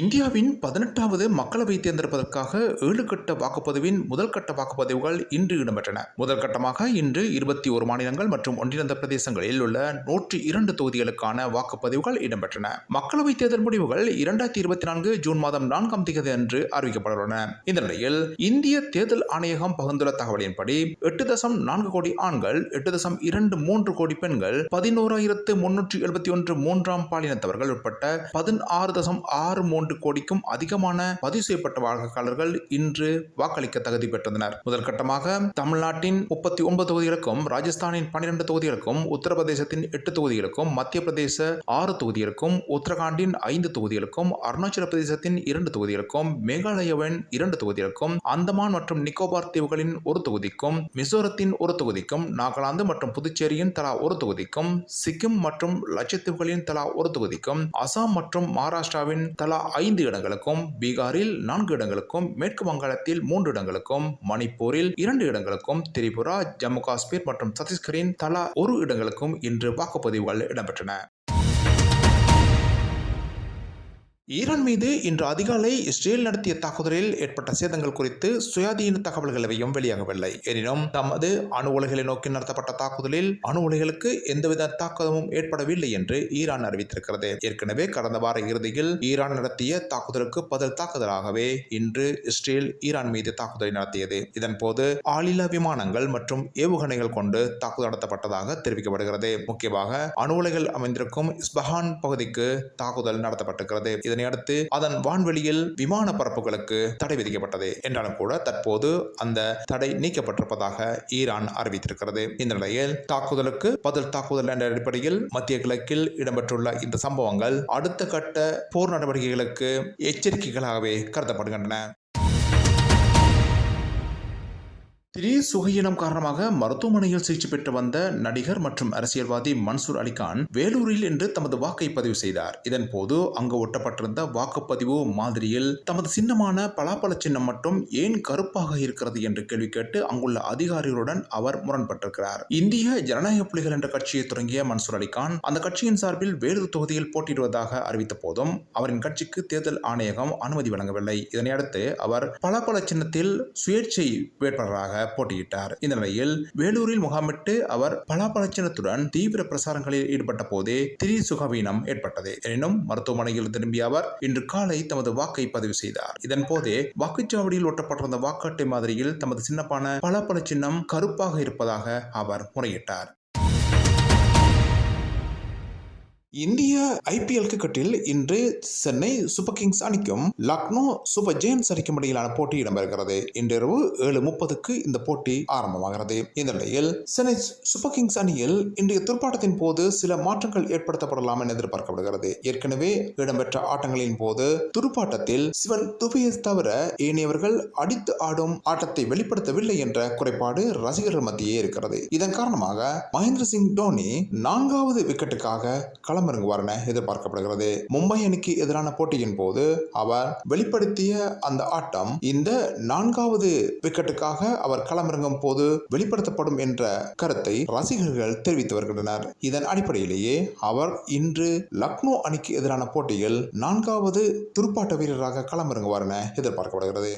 இந்தியாவின் பதினெட்டாவது மக்களவை தேர்ந்தெடுப்பதற்காக ஏழு கட்ட வாக்குப்பதிவின் முதல் கட்ட வாக்குப்பதிவுகள் இன்று இடம்பெற்றன. முதல் கட்டமாக இன்று இருபத்தி ஒரு மாநிலங்கள் மற்றும் ஒன்றிணைந்த பிரதேசங்களில் உள்ள நூற்றி இரண்டு தொகுதிகளுக்கான வாக்குப்பதிவுகள் இடம்பெற்றன. மக்களவை தேர்தல் முடிவுகள் இரண்டாயிரத்தி இருபத்தி நான்கு ஜூன் மாதம் நான்காம் தேதி அன்று அறிவிக்கப்பட்டுள்ளன. இந்த நிலையில் இந்திய தேர்தல் ஆணையகம் பகிர்ந்துள்ள தகவலின்படி எட்டு தசம் நான்கு கோடி ஆண்கள் எட்டு தசம் இரண்டு மூன்று கோடி பெண்கள் பதினோராயிரத்து முன்னூற்றி எழுபத்தி ஒன்று மூன்றாம் பாலினத்தவர்கள் உட்பட்ட பதினாறு தசம் ஆறு மூன்று மூன்று கோடிக்கும் அதிகமான பதிவு செய்யப்பட்ட வாக்காளர்கள் இன்று வாக்களிக்க தகுதி பெற்றிருந்தனர். முதற்கட்டமாக தமிழ்நாட்டின் முப்பத்தி ஒன்பது தொகுதிகளுக்கும் ராஜஸ்தானின் பன்னிரண்டு தொகுதிகளுக்கும் உத்தரப்பிரதேசத்தின் எட்டு தொகுதிகளுக்கும் மத்திய பிரதேச ஆறு தொகுதிகளுக்கும் உத்தரகாண்டின் ஐந்து தொகுதிகளுக்கும் அருணாச்சல பிரதேசத்தின் இரண்டு தொகுதிகளுக்கும் மேகாலயாவின் இரண்டு தொகுதிகளுக்கும் அந்தமான் மற்றும் நிக்கோபார் தீவுகளின் ஒரு தொகுதிக்கும் மிசோரத்தின் ஒரு தொகுதிக்கும் நாகாலாந்து மற்றும் புதுச்சேரியின் தலா ஒரு தொகுதிக்கும் சிக்கிம் மற்றும் லட்சத்தீவுகளின் தலா ஒரு தொகுதிக்கும் அசாம் மற்றும் மகாராஷ்டிராவின் தலா ஐந்து இடங்களுக்கும் பீகாரில் நான்கு இடங்களுக்கும் மேற்கு வங்காளத்தில் மூன்று இடங்களுக்கும் மணிப்பூரில் இரண்டு இடங்களுக்கும் திரிபுரா ஜம்மு காஷ்மீர் மற்றும் சத்தீஸ்கரின் தலா ஒரு இடங்களுக்கும் இன்று வாக்குப்பதிவுகள் இடம்பெற்றன. ஈரான் மீது இன்று அதிகாலை இஸ்ரேல் நடத்திய தாக்குதலில் ஏற்பட்ட சேதங்கள் குறித்து சுயாதீன தகவல்கள் எவையும் வெளியாகவில்லை. எனினும் தமது அணு உலைகளை நோக்கி நடத்தப்பட்ட தாக்குதலில் அணு உலைகளுக்கு எந்தவித தாக்குதலும் ஏற்படவில்லை என்று ஈரான் அறிவித்திருக்கிறது. ஏற்கனவே கடந்த வார இறுதியில் ஈரான் நடத்திய தாக்குதலுக்கு பதில் தாக்குதலாகவே இன்று இஸ்ரேல் ஈரான் மீது தாக்குதலை நடத்தியது. இதன்போது ஆளில்லா விமானங்கள் மற்றும் ஏவுகணைகள் கொண்டு தாக்குதல் நடத்தப்பட்டதாக தெரிவிக்கப்படுகிறது. முக்கியமாக அணு உலைகள் அமைந்திருக்கும் இஸ்பஹான் பகுதிக்கு தாக்குதல் நடத்தப்பட்டிருக்கிறது. இதனையடுத்து அதன் வான்வெளியில் விமான பரப்புகளுக்கு தடை விதிக்கப்பட்டது. என்றாலும் கூட தற்போது அந்த தடை நீக்கப்பட்டிருப்பதாக ஈரான் அறிவித்திருக்கிறது. இந்த நிலையில் தாக்குதலுக்கு பதில் தாக்குதல் என்ற அடிப்படையில் மத்திய கிழக்கில் இடம்பெற்றுள்ள இந்த சம்பவங்கள் அடுத்த கட்ட போர் நடவடிக்கைகளுக்கு எச்சரிக்கைகளாகவே கருதப்படுகின்றன. திடீர் சுகையினம் காரணமாக மருத்துவமனையில் சிகிச்சை பெற்று வந்த நடிகர் மற்றும் அரசியல்வாதி மன்சூர் அலிகான் வேலூரில் இன்று தமது வாக்கை பதிவு செய்தார். இதன் போது அங்கு ஒட்டப்பட்டிருந்த வாக்குப்பதிவு மாதிரியில் தமது சின்னமான பலாப்பழ சின்னம் மட்டும் ஏன் கருப்பாக இருக்கிறது என்று கேள்வி கேட்டு அங்குள்ள அதிகாரிகளுடன் அவர் முரண்பட்டிருக்கிறார். இந்திய ஜனநாயக புலிகள் என்ற கட்சியை தொடங்கிய மன்சூர் அலிகான் அந்த கட்சியின் சார்பில் வேலூர் தொகுதியில் போட்டியிடுவதாக அறிவித்த போதும் அவரின் கட்சிக்கு தேர்தல் ஆணையகம் அனுமதி வழங்கவில்லை. இதனையடுத்து அவர் பலாப்பழ சின்னத்தில் சுயேட்சை வேட்பாளராக போட்டியிட்டார். இந்த நிலையில் வேலூரில் முகாமிட்டு அவர் பலாபலச்சனத்துடன் தீவிர பிரசாரங்களில் ஈடுபட்ட போதே திடீர் சுகவீனம் ஏற்பட்டது. எனினும் மருத்துவமனையில் திரும்பிய அவர் இன்று காலை தமது வாக்கை பதிவு செய்தார். இதன் போதே வாக்குச்சாவடியில் ஒட்டப்பட்டிருந்த வாக்கு அட்டை மாதிரியில் தமது சின்னப்பான பலாப்பழ சின்னம் கருப்பாக இருப்பதாக அவர் முறையிட்டார். இந்திய ஐபிஎல் கிரிக்கெட்டில் இன்று சென்னை சூப்பர் கிங்ஸ் அணிக்கும் லக்னோ சூப்பர் ஜெயின்ஸ் அணிக்கும் இடையிலான போட்டி இடம்பெறுகிறது. இன்றிரவு ஏழு முப்பதுக்கு இந்த போட்டி ஆரம்பமாகிறது. இந்த நிலையில் சென்னை சூப்பர் கிங்ஸ் அணியில் இன்றைய துர்ப்பாட்டத்தின் போது சில மாற்றங்கள் ஏற்படுத்தப்படலாம் என எதிர்பார்க்கப்படுகிறது. ஏற்கனவே இடம்பெற்ற ஆட்டங்களின் போது துடுப்பாட்டத்தில் சிவன் துபையை தவிர ஏனையவர்கள் அடித்து ஆடும் ஆட்டத்தை வெளிப்படுத்தவில்லை என்ற குறைபாடு ரசிகர்கள் மத்தியே இருக்கிறது. இதன் காரணமாக மகேந்திர சிங் டோனி நான்காவது விக்கெட்டுக்காக களம் களமிறங்குவார் என எதிர்பார்க்கப்படுகிறது. மும்பை அணிக்கு எதிரான போட்டியின் போது அவர் வெளிப்படுத்திய அந்த ஆட்டம் இந்த நான்காவது விக்கெட்டுக்காக அவர் களமிறங்கும் போது வெளிப்படுத்தப்படும் என்ற கருத்தை ரசிகர்கள் தெரிவித்து வருகின்றனர். இதன் அடிப்படையிலேயே அவர் இன்று லக்னோ அணிக்கு எதிரான போட்டியில் நான்காவது துடுப்பாட்ட வீரராக களமிறங்குவார் என எதிர்பார்க்கப்படுகிறது.